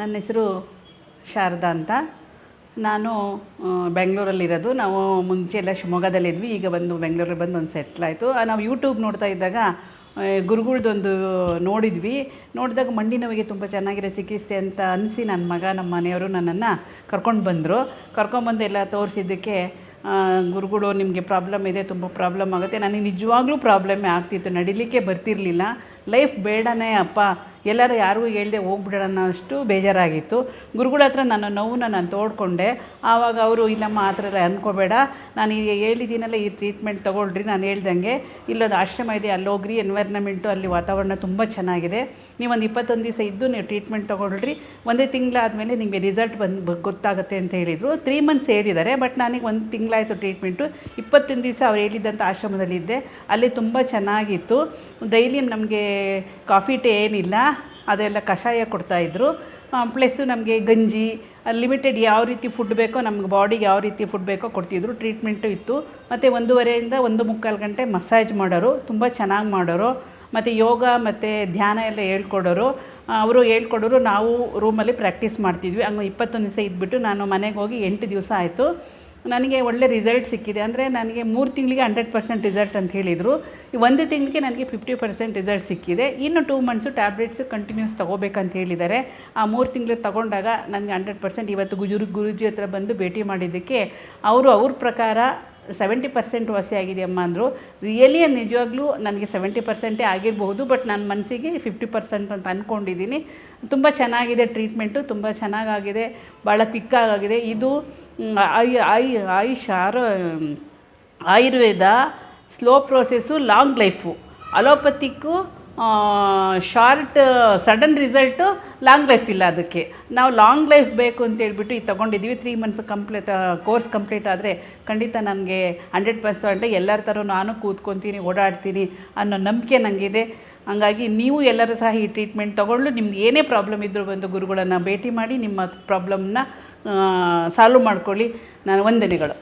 ನನ್ನ ಹೆಸರು ಶಾರದಾ ಅಂತ. ನಾನು ಬೆಂಗಳೂರಲ್ಲಿರೋದು. ನಾವು ಮುಂಚೆ ಎಲ್ಲ ಶಿವಮೊಗ್ಗದಲ್ಲಿದ್ವಿ ಈಗ ಬಂದು ಬೆಂಗಳೂರಿಗೆ ಬಂದು ಒಂದು ಸೆಟ್ಲ್ ಆಯಿತು. ನಾವು ಯೂಟ್ಯೂಬ್ ನೋಡ್ತಾ ಇದ್ದಾಗ ಗುರುಗಳ್ದೊಂದು ನೋಡಿದ್ವಿ. ನೋಡಿದಾಗ ಮಂಡಿ ನೋವಿಗೆ ತುಂಬ ಚೆನ್ನಾಗಿರೋ ಚಿಕಿತ್ಸೆ ಅಂತ ಅನಿಸಿ ನನ್ನ ಮಗ, ನಮ್ಮ ಮನೆಯವರು ನನ್ನನ್ನು ಕರ್ಕೊಂಡು ಬಂದರು. ಕರ್ಕೊಂಡ್ಬಂದು ಎಲ್ಲ ತೋರಿಸಿದ್ದಕ್ಕೆ ಗುರುಗಳು, ನಿಮಗೆ ಪ್ರಾಬ್ಲಮ್ ಇದೆ, ತುಂಬ ಪ್ರಾಬ್ಲಮ್ ಆಗುತ್ತೆ. ನನಗೆ ನಿಜವಾಗ್ಲೂ ಪ್ರಾಬ್ಲಮ್ಮೇ ಆಗ್ತಿತ್ತು. ನಡಿಲಿಕ್ಕೆ ಬರ್ತಿರ್ಲಿಲ್ಲ. ಲೈಫ್ ಬೇಡನೇ ಅಪ್ಪ. ಎಲ್ಲರೂ ಯಾರಿಗೂ ಹೇಳ್ದೆ ಹೋಗ್ಬಿಡೋಣ ಅಷ್ಟು ಬೇಜಾರಾಗಿತ್ತು. ಗುರುಗಳ ಹತ್ರ ನನ್ನ ನೋವನ್ನ ನಾನು ತೋಡ್ಕೊಂಡೆ. ಆವಾಗ ಅವರು ಇಲ್ಲಮ್ಮ ಆ ಥರ ಎಲ್ಲ ಅಂದ್ಕೋಬೇಡ ನಾನು ಈಗ ಹೇಳಿದ್ದೀನಲ್ಲ, ಈ ಟ್ರೀಟ್ಮೆಂಟ್ ತೊಗೊಳ್ರಿ, ನಾನು ಹೇಳ್ದಂಗೆ. ಇಲ್ಲೊಂದು ಆಶ್ರಮ ಇದೆ, ಅಲ್ಲಿ ಹೋಗ್ರಿ ಎನ್ವೈರ್ನಮೆಂಟು ಅಲ್ಲಿ ವಾತಾವರಣ ತುಂಬ ಚೆನ್ನಾಗಿದೆ. ನೀವೊಂದು ಇಪ್ಪತ್ತೊಂದು ದಿವಸ ಇದ್ದು ನೀವು ಟ್ರೀಟ್ಮೆಂಟ್ ತೊಗೊಳ್ರಿ. ಒಂದೇ ತಿಂಗಳಾದಮೇಲೆ ನಿಮಗೆ ರಿಸಲ್ಟ್ ಬಂದು ಗೊತ್ತಾಗುತ್ತೆ ಅಂತ ಹೇಳಿದರು. ತ್ರೀ ಮಂತ್ಸ್ ಹೇಳಿದ್ದಾರೆ ಬಟ್ ನನಗೆ ಒಂದು ತಿಂಗಳಾಯಿತು ಟ್ರೀಟ್ಮೆಂಟು ಇಪ್ಪತ್ತೊಂದು ದಿವಸ ಅವ್ರು ಹೇಳಿದ್ದಂಥ ಆಶ್ರಮದಲ್ಲಿದ್ದೆ. ಅಲ್ಲಿ ತುಂಬ ಚೆನ್ನಾಗಿತ್ತು. ಡೈಲಿ ನಮಗೆ ಕಾಫಿ ಟೇ ಏನಿಲ್ಲ, ಅದೆಲ್ಲ ಕಷಾಯ ಕೊಡ್ತಾಯಿದ್ರು ಪ್ಲಸ್ಸು ನಮಗೆ ಗಂಜಿ ಲಿಮಿಟೆಡ್ ಯಾವ ರೀತಿ ಫುಡ್ ಬೇಕೋ, ನಮ್ಗೆ ಬಾಡಿಗೆ ಯಾವ ರೀತಿ ಫುಡ್ ಬೇಕೋ ಕೊಡ್ತಿದ್ರು ಟ್ರೀಟ್ಮೆಂಟು ಇತ್ತು. ಮತ್ತು ಒಂದೂವರೆಯಿಂದ ಒಂದು ಮುಕ್ಕಾಲು ಗಂಟೆ ಮಸಾಜ್ ಮಾಡೋರು, ತುಂಬ ಚೆನ್ನಾಗಿ ಮಾಡೋರು. ಮತ್ತು ಯೋಗ, ಮತ್ತು ಧ್ಯಾನ ಎಲ್ಲ ಹೇಳ್ಕೊಡೋರು. ಅವರು ಹೇಳ್ಕೊಡೋರು, ನಾವು ರೂಮಲ್ಲಿ ಪ್ರಾಕ್ಟೀಸ್ ಮಾಡ್ತಿದ್ವಿ. ಹಂಗೆ ಇಪ್ಪತ್ತೊಂದು ದಿವಸ ಇದ್ಬಿಟ್ಟು ನಾನು ಮನೆಗೆ ಹೋಗಿ ಎಂಟು ದಿವಸ ಆಯಿತು. ನನಗೆ ಒಳ್ಳೆ ರಿಸಲ್ಟ್ ಸಿಕ್ಕಿದೆ. ಅಂದರೆ ನನಗೆ ಮೂರು ತಿಂಗಳಿಗೆ ಹಂಡ್ರೆಡ್ ಪರ್ಸೆಂಟ್ ರಿಸಲ್ಟ್ ಅಂತ ಹೇಳಿದರು. ಈ ಒಂದು ತಿಂಗಳಿಗೆ ನನಗೆ ಫಿಫ್ಟಿ ಪರ್ಸೆಂಟ್ ರಿಸಲ್ಟ್ ಸಿಕ್ಕಿದೆ. ಇನ್ನು ಟೂ ಮಂತ್ಸು ಟ್ಯಾಬ್ಲೆಟ್ಸ್ ಕಂಟಿನ್ಯೂಸ್ ತೊಗೋಬೇಕಂತ ಹೇಳಿದ್ದಾರೆ. ಆ ಮೂರು ತಿಂಗಳು ತಗೊಂಡಾಗ ನನಗೆ ಹಂಡ್ರೆಡ್ ಪರ್ಸೆಂಟ್ ಇವತ್ತು ಗುಜುರು ಗುರುಜಿ ಹತ್ರ ಬಂದು ಭೇಟಿ ಮಾಡಿದ್ದಕ್ಕೆ ಅವರು ಅವ್ರ ಪ್ರಕಾರ ಸೆವೆಂಟಿ ಪರ್ಸೆಂಟ್ ವಾಸಿ ಆಗಿದೆ ಅಮ್ಮ ಅಂದರು. ರಿಯಲಿ ನಿಜವಾಗ್ಲೂ ನನಗೆ ಸೆವೆಂಟಿ ಪರ್ಸೆಂಟೇ ಆಗಿರಬಹುದು ಬಟ್ ನನ್ನ ಮನಸ್ಸಿಗೆ ಫಿಫ್ಟಿ ಪರ್ಸೆಂಟ್ ಅಂತ ಅಂದ್ಕೊಂಡಿದ್ದೀನಿ ತುಂಬ ಚೆನ್ನಾಗಿದೆ ಟ್ರೀಟ್ಮೆಂಟು ತುಂಬ ಚೆನ್ನಾಗಾಗಿದೆ. ಭಾಳ ಕ್ವಿಕ್ಕಾಗಿದೆ ಇದು ಐ ಐ, ಆಯುಷ್ ಆರೋ, Ayurveda slow process long life ಅಲೋಪತಿಕ್ಕು short sudden result long life ಇಲ್ಲ ಅದಕ್ಕೆ. ನಾವು ಲಾಂಗ್ ಲೈಫ್ ಬೇಕು ಅಂತ ಹೇಳ್ಬಿಟ್ಟು ಇದು ತೊಗೊಂಡಿದ್ದೀವಿ. Three months complete course complete ಆದರೆ ಖಂಡಿತ ನನಗೆ ಹಂಡ್ರೆಡ್ ಪರ್ಸೆಂಟ್ ಎಲ್ಲರ ಥರ ನಾನು ಕೂತ್ಕೊತೀನಿ, ಓಡಾಡ್ತೀನಿ ಅನ್ನೋ ನಂಬಿಕೆ ನನಗಿದೆ ಹಂಗಾಗಿ ನೀವು ಎಲ್ಲರೂ ಸಹ ಈ ಟ್ರೀಟ್ಮೆಂಟ್ ತೊಗೊಂಡು ನಿಮ್ದು ಏನೇ ಪ್ರಾಬ್ಲಮ್ ಇದ್ದರೂ ಬಂದು ಗುರುಗಳನ್ನು ಭೇಟಿ ಮಾಡಿ ನಿಮ್ಮ ಪ್ರಾಬ್ಲಮ್ನ ಸಾಲ್ವ್ ಮಾಡ್ಕೊಳ್ಳಿ. ನಾನು ವಂದನೆಗಳು.